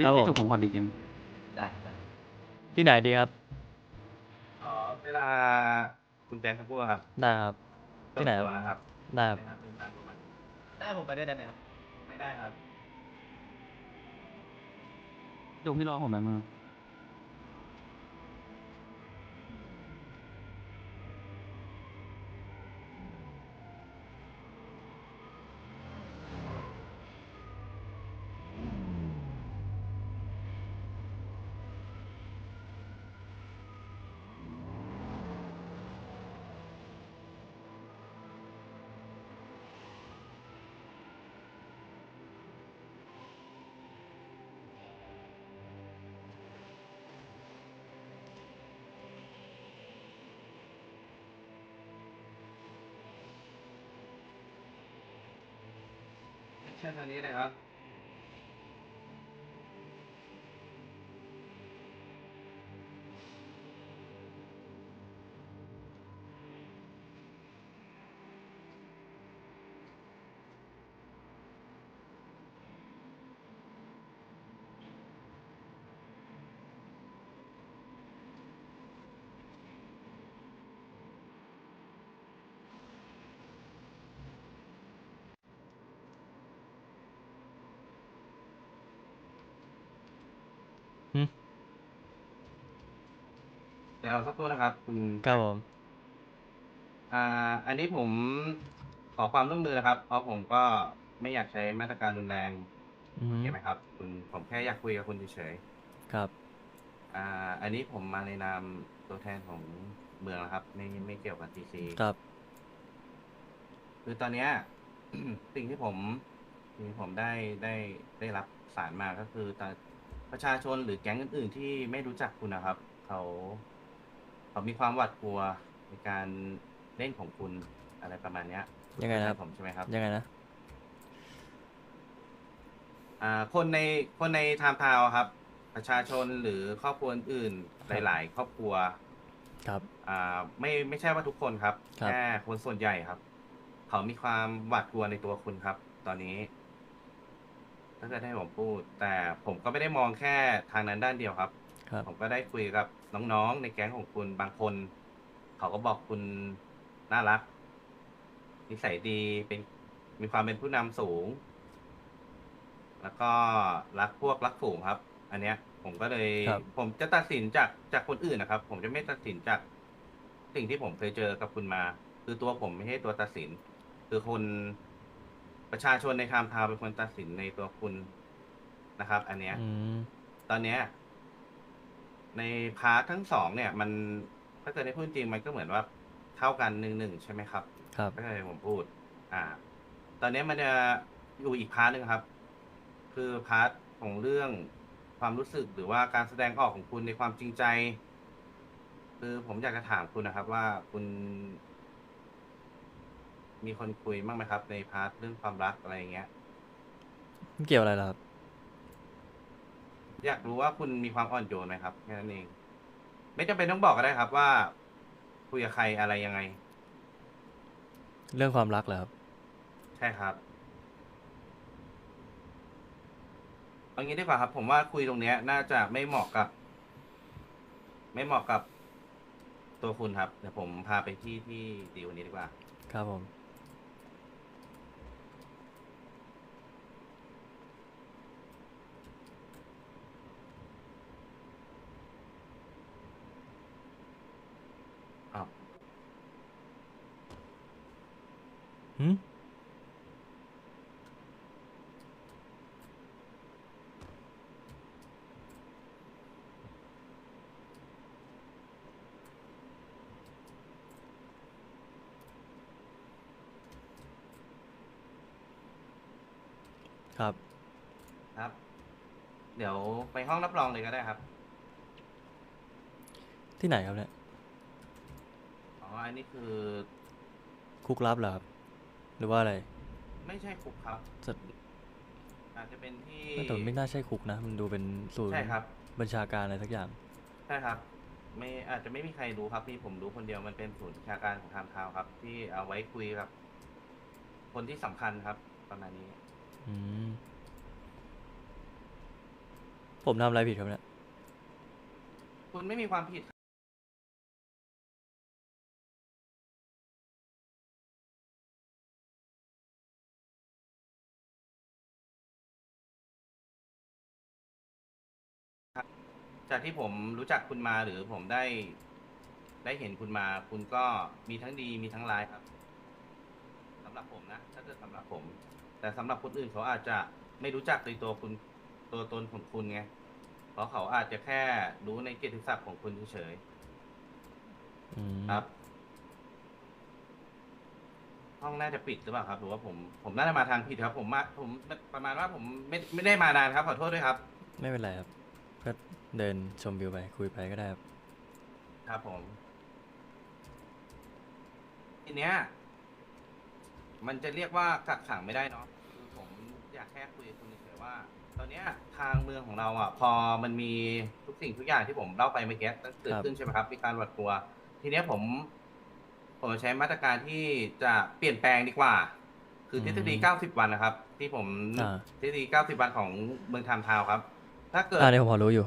พี่ครับผมพี่จุกผมขอดีกินได้ได้ที่ไหนดีครับเอ่อเวลาคุณแดนทั้งพวกครับได้ครับ ที่ไหนครับส่วตัวครับได้ครับนะครับเป็นการประมาณได้ผมไปด้วยได้ไหมครับไม่ได้ครับจุกพี่รอผมแป๊บนึง เช่นทางนี้นะครับ ดี๋ยวสักครู่นะครับ คุณครับผม อ่า อันนี้ผมขอความร่วมมือนะครับ เพราะผมก็ไม่อยากใช้มาตรการรุนแรงอืมใช่ไหมครับ คุณผมแค่อยากคุยกับคุณเฉยครับ ๆอ่า อันนี้ผมมาในนามตัวแทนของเมืองนะครับ ไม่ไม่เกี่ยวกับทีซี ครับ คือตอนเนี้ย สิ่งที่ผมสิ่งที่ผมได้ได้ได้รับสารมาก็คือตอนประชาชนหรือแก๊งอื่นๆที่ไม่รู้จักคุณนะครับ เขา เขามีความหวาดกลัวในการเล่นของคุณอะไรประมาณเนี้ยยังไงนะครับผมใช่ไหมครับยังไงนะอ่าคนในคนในไทม์ทาวน์ครับ ประชาชนหรือครอบครัวอื่นๆหลาย ๆ ครอบครัว ครับอ่าไม่ไม่ใช่ว่าทุกคนครับครับ แค่คนส่วนใหญ่ครับ เขามีความหวาดกลัวในตัวคุณครับ ตอนนี้ ถ้าเกิดให้ผมพูด แต่ผมก็ไม่ได้มองแค่ทางนั้นด้านเดียวครับ ครับ ผมก็ได้คุยกับ น้องๆ ในแก๊งของคุณบางคน เขาก็บอกคุณน่ารัก นิสัยดีเป็นมีความเป็นผู้นำสูง แล้วก็รักพวกรักฝูงครับ อันเนี้ย ผมก็เลย ครับ ผมจะตัดสินจากจากคนอื่นนะครับ ผมจะไม่ตัดสินจากสิ่งที่ผมเคยเจอกับคุณมา คือตัวผมไม่ใช่ตัวตัดสิน คือคนประชาชนในไทม์ทาวน์เป็นคนตัดสินในตัวคุณนะครับ อันเนี้ย อืม ตอนเนี้ย ในพาร์ททั้งสองเนี่ย มันถ้าเกิดได้พูดจริงมันก็เหมือนว่าเท่ากันหนึ่งหนึ่งใช่ไหมครับครับก็เลยผมพูด อ่า ตอนนี้มันจะอยู่อีกพาร์ทหนึ่งครับ คือพาร์ทของเรื่องความรู้สึกหรือว่าการแสดงออกของคุณในความจริงใจ คือผมอยากจะถามคุณนะครับ ว่าคุณ มีคนคุยบ้างไหมครับ ในพาร์ทเรื่องความรักอะไรอย่างเงี้ยมันเกี่ยวอะไรล่ะครับ อยากรู้ว่าคุณมีความอ่อนโยนไหมครับแค่นั้นเอง ไม่จำเป็นต้องบอกก็ได้ครับว่าคุยกับใครอะไรยังไง เรื่องความรักเหรอครับ ใช่ครับเอางี้ดีกว่าครับ ผมว่าคุยตรงเนี้ย น่าจะไม่เหมาะกับ ไม่เหมาะกับตัวคุณครับเดี๋ยวผมพาไปที่ที่ดีกวันนี้ดีกว่า ครับผม หืมครับ ครับ เดี๋ยวไปห้องรับรองเลยก็ได้ครับ ที่ไหนครับเนี่ย อ๋อ อันนี้คือ คุกลับเหรอครับ หรือว่าอะไรไม่ใช่คุกครับ จะอาจจะเป็นที่แต่มันไม่น่าใช่คุกนะ มันดูเป็นศูนย์ใช่ครับ บัญชาการอะไรสักอย่าง ใช่ครับ ไม่อาจจะไม่มีใครรู้ครับพี่ผมรู้คนเดียวมันเป็นศูนย์วิชาการของไทม์ทาวน์ครับ ที่เอาไว้คุยกับ คนที่สำคัญครับประมาณนี้ อืม ผมทำอะไรผิดครับเนี่ย คุณไม่มีความผิด จากที่ผมรู้จักคุณมาหรือผมได้ ได้เห็นคุณมา คุณก็มีทั้งดีมีทั้งร้ายครับสำหรับผมนะถ้าเกิดสำหรับผม แต่สำหรับคนอื่นเขาอาจจะไม่รู้จักในตัวคุณตัวตนของคุณไงเพราะเขาอาจจะแค่รู้ในเกียรติศักดิ์ของคุณเฉยอืม ๆครับ ห้องน่าจะปิดหรือเปล่าครับหรือว่าผมผมน่าจะมาทางผิดครับ ผมมาผมประมาณว่าผมไม่ไม่ได้มานานครับขอโทษด้วยครับ ไม่เป็นไรครับ ก็เดินชมวิวไปคุยไปก็ได้ครับ ครับผม ทีเนี้ย มันจะเรียกว่ากักขังไม่ได้เนาะคือผมอยากแค่คุยกับคุณเฉยๆว่า ตอนเนี้ยทางเมืองของเราอะ พอมันมีทุกสิ่งทุกอย่างที่ผมเล่าไปเมื่อกี้ตั้งเกิดขึ้นใช่ไหมครับ มีการหวาดกลัว ทีเนี้ยผม ผมใช้มาตรการที่จะเปลี่ยนแปลงดีกว่า คือทฤษฎีอืม90 วันนะครับ ที่ผมอ่าทฤษฎี 90 วันของเมืองไทม์ทาวน์ครับ ถ้าเกิด อ่าเนี่ยผมพอรู้อยู่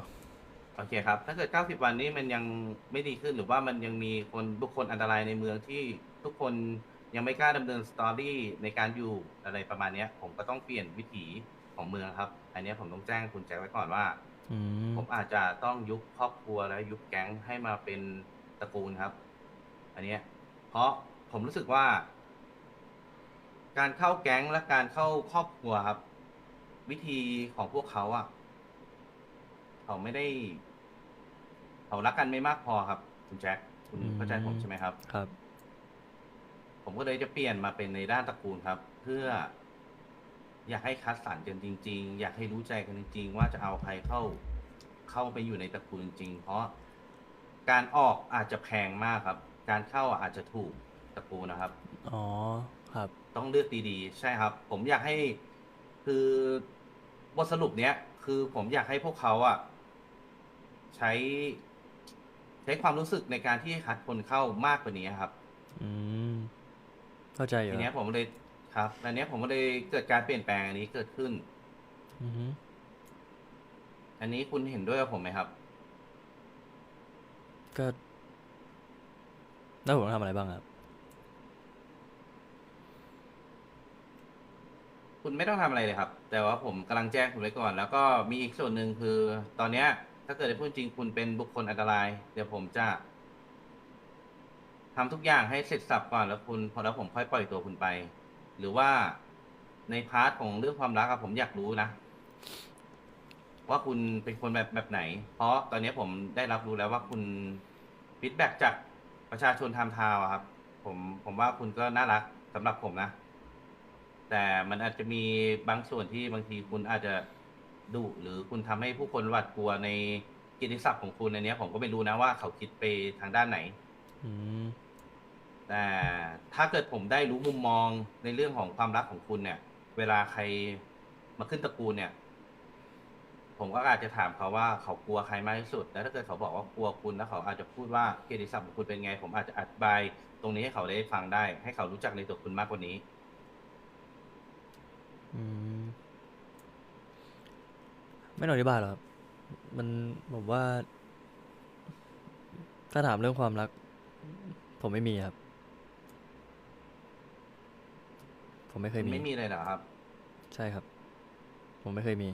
โอเคครับ ถ้าเกิด 90 วันนี้มันยังไม่ดีขึ้นหรือว่ามันยังมีคนบุคคลอันตรายในเมืองที่ทุกคนยังไม่กล้าดำเนินสตอรี่ในการอยู่อะไรประมาณเนี้ย ผมก็ต้องเปลี่ยนวิถีของเมืองครับ อันเนี้ยผมต้องแจ้งคุณแจ็คไว้ก่อนว่า อืมผมอาจจะต้องยุบครอบครัวและยุบแก๊งให้มาเป็นตระกูลครับ อันเนี้ยเพราะผมรู้สึกว่า การเข้าแก๊งและการเข้าครอบครัวครับ วิธีของพวกเขาอะ เขาไม่ได้ เขารักกันไม่มากพอครับ คุณแจ็คคุณอืมเข้าใจผมใช่ไหมครับ ครับ ผมก็เลยจะเปลี่ยนมาเป็นในด้านตระกูลครับ เพื่อ อยากให้คัดสรรกันจริง ๆ อยากให้รู้ใจกันจริง ๆ ว่าจะเอาใครเข้าเข้าไปอยู่ในตระกูลจริงๆเพราะการออกอาจจะแพงมากครับ การเข้าอาจจะถูกตระกูลนะครับ อ๋อ ครับ ต้องเลือกดีๆ ใช่ครับ ผมอยากให้คือบทสรุปเนี้ย คือผมอยากให้พวกเขาอะ ใช้ ใช้ความรู้สึกในการที่คัดคนเข้ามากกว่านี้ครับ อืมเข้าใจอยู่ทีเนี้ยครับผมเลยครับอันเนี้ยผมก็เลยเกิดการเปลี่ยนแปลงอันนี้เกิดขึ้น อือฮึอันนี้คุณเห็นด้วยกับผมไหมครับ ก็แล้วผมต้องทำอะไรบ้างครับ คุณไม่ต้องทำอะไรเลยครับ แต่ว่าผมกำลังแจ้งคุณไว้ก่อน แล้วก็มีอีกส่วนหนึ่งคือ ตอนเนี้ย ถ้าเกิดได้พูดจริงคุณเป็นบุคคลอันตราย เดี๋ยวผมจะทำทุกอย่างให้เสร็จสับก่อนแล้วคุณพอแล้วผมค่อยปล่อยตัวคุณไป หรือว่าในพาร์ทของเรื่องความรักอะผมอยากรู้นะ ว่าคุณเป็นคนแบบแบบไหน เพราะตอนนี้ผมได้รับรู้แล้วว่าคุณฟีดแบ็กจากประชาชนไทม์ทาวน์อะครับ ผมผมว่าคุณก็น่ารักสำหรับผมนะ แต่มันอาจจะมีบางส่วนที่บางทีคุณอาจจะ ดุหรือคุณทำให้ผู้คนหวาดกลัวในกิตติศัพท์ของคุณในเนี้ยผมก็ไม่รู้นะว่าเขาคิดไปทางด้านไหนอืมแต่ถ้าเกิดผมได้รู้มุมมองในเรื่องของความรักของคุณเนี่ย เวลาใครมาขึ้นตระกูลเนี่ย ผมก็อาจจะถามเขาว่าเขากลัวใครมากที่สุด แล้วถ้าเกิดเขาบอกว่ากลัวคุณแล้วเขาอาจจะพูดว่าเกียรติศัพท์ของคุณเป็นไง ผมอาจจะอธิบาย ตรงนี้ให้เขาได้ฟังได้ ให้เขารู้จักในตัวคุณมากกว่านี้ อืม ไม่ต้องอธิบายหรอกครับ มันผมว่า ถ้าถามเรื่องความรัก ผมไม่มีครับ ผมไม่เคยมี ไม่มีเลยเหรอครับ ใช่ครับ ผมไม่เคยมี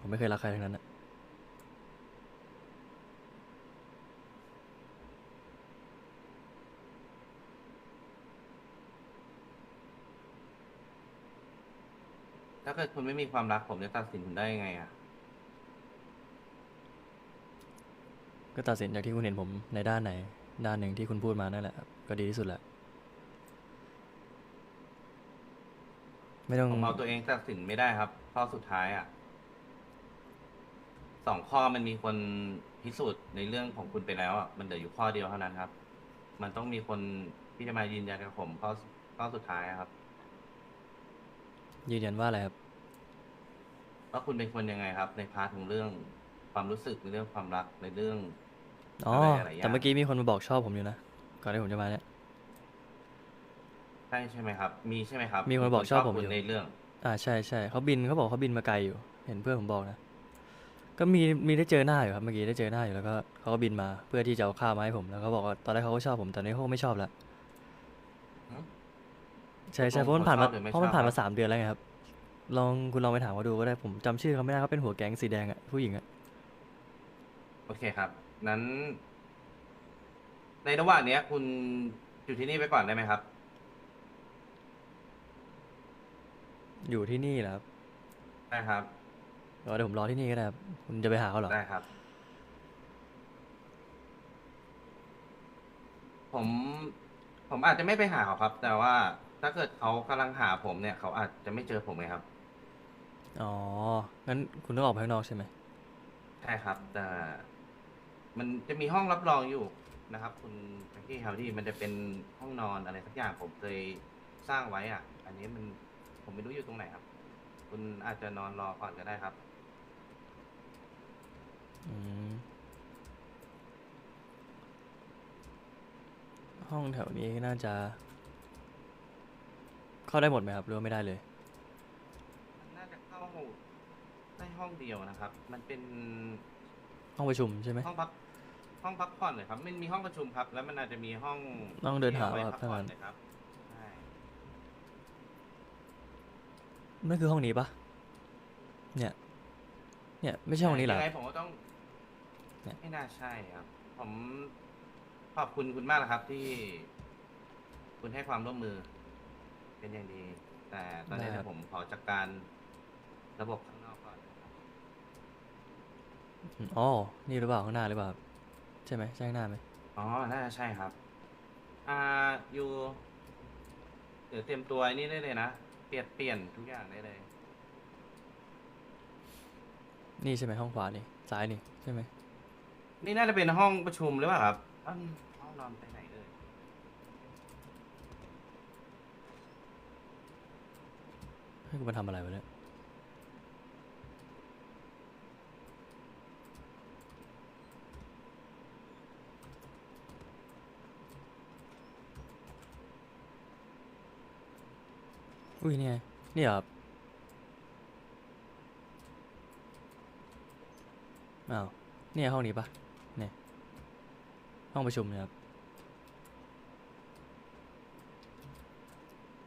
ผมไม่เคยรักใครทั้งนั้นอะ ถ้าเกิดคุณไม่มีความรักผมจะตัดสินคุณได้ยังไงอะ ก็ตัดสินจากที่คุณเห็นผมในด้านไหน ด้านหนึ่งที่คุณพูดมานั่นแหละครับก็ดีที่สุดแหละ ไม่ต้องผมเอาตัวเองตัดสินไม่ได้ครับข้อสุดท้ายอะสองข้อมันมีคนพิสูจน์ในเรื่องของคุณไปแล้วอะมันเหลืออยู่ข้อเดียวเท่านั้นครับ มันต้องมีคนที่จะมายืนยันกับผมข้อข้อสุดท้ายอะครับ ยืนยันว่าอะไรครับ ว่าคุณเป็นคนยังไงครับ ในพาร์ทของเรื่องความรู้สึกในเรื่องความรักในเรื่องอ๋ออะไรหลายอย่างแต่เมื่อกี้มีคนมาบอกชอบผมอยู่นะก่อนที่ผมจะมาเนี่ย ใช่ใช่ไหมครับ มีใช่ไหมครับมีคนบอกชอบผมคุอยู่ณในเรื่อง อ่าใช่ใช่เขาบินเขาบอกเขาบินมาไกลอยู่ เห็นเพื่อนผมบอกนะ ก็มีมีได้เจอหน้าอยู่ครับเมื่อกี้ได้เจอหน้าอยู่แล้วก็เขาก็บินมาเพื่อที่จะเอาข้าวมาให้ผมแล้วเขาบอกว่าตอนแรกเขาก็ชอบผมตอนนี้เขาก็ไม่ชอบแล้วหือ ใช่ใช่ตเพกลราะงมันผ่านมาเขาชอบหรือไม่เพราะมันชอบผ่านมาครับสามเดือนแล้วไงครับ ลองคุณลองไปถามเขาดูก็ได้ผมจำชื่อเขาไม่ได้เขาเป็นหัวแก๊งสีแดงอะผู้หญิงอะโอเคครับ นั้น ในระหว่างเนี้ย คุณอยู่ที่นี่ไปก่อนได้ไหมครับ อยู่ที่นี่แหละครับได้ครับ เดี๋ยวผมรอที่นี่ก็ได้ครับคุณจะไปหาเขาเหรอได้ครับ ผม ผมอาจจะไม่ไปหาเขาครับ แต่ว่า ถ้าเกิดเขากำลังหาผมเนี่ย เขาอาจจะไม่เจอผมไงครับ อ๋อ งั้นคุณต้องออกไปข้างนอกใช่ไหม ใช่ครับ แต่มันจะมีห้องรับรองอยู่นะครับ คุณแฟรงกี้ฮาวดี้มันจะเป็นห้องนอนอะไรสักอย่างผมเคยสร้างไว้อะ อันนี้มันผมไม่รู้อยู่ตรงไหนครับ คุณอาจจะนอนรอก่อนก็ได้ครับ อืม ห้องแถวนี้น่าจะ เข้าได้หมดไหมครับหรือว่าไม่ได้เลยมันน่าจะเข้าได้ห้องเดียวนะครับ มันเป็นห้องประชุมใช่ไหมห้องพักห้องพักผ่อนเลยครับ มันมีห้องประชุมครับ แล้วมันอาจจะมีห้องต้องเดินหาที่อไว้ครับพักถ้าผ่องั้นนเลยครับใช่นั่นคือห้องนี้ปะเนี่ย เนี่ยไม่ใช่ห้องนี้เหรอ ยังไงผมก็ต้องเนี่ย ไม่น่าใช่ครับ ผมขอบคุณคุณมากนะครับที่ คุณให้ความร่วมมือ เป็นอย่างดี แต่ตอนนี้เดี๋ยวผมขอจัดการระบบข้างนอกก่อนนะครับอืมอ๋อ นี่หรือเปล่าข้างหน้าหรือเปล่าครับใช่ไหมใช่ข้างหน้าไหมอ๋อน่าจะใช่ครับ อ่าอยู่เดี๋ยวเตรียมตัวไอ้นี่ได้เลยนะเปลี่ยนเปลี่ยนทุกอย่างได้เลย นี่ใช่ไหมห้องขวานี่ซ้ายนี่ใช่ไหมนี่น่าจะเป็นห้องประชุมหรือเปล่าครับอ้าวห้องนอนไปไหนเอ่ย ให้กูมาทำอะไรวะเนี่ยอุ้ยเนี่ไงนี่อครับอ้าวเนี่ยห้องนี้ปะเนี่ยห้องประชุมเนี่ยครับ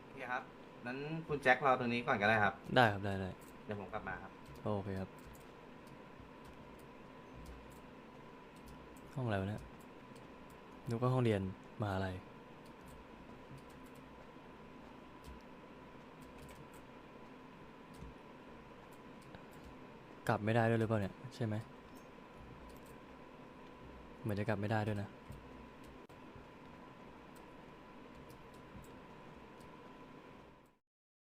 โอเคครับ นั้นคุณแจ็ครอตรงนี้ก่อนก็ได้ครับ ได้ครับได้ได้เดี๋ยวผมกลับมาครับ โอเคครับ ห้องอะไรวะเนี่ยนึกว่าห้องเรียนมหาลัยกลับไม่ได้ด้วยหรือเปล่าเนี่ยใช่ไหมเหมือนจะกลับไม่ได้ด้วยนะ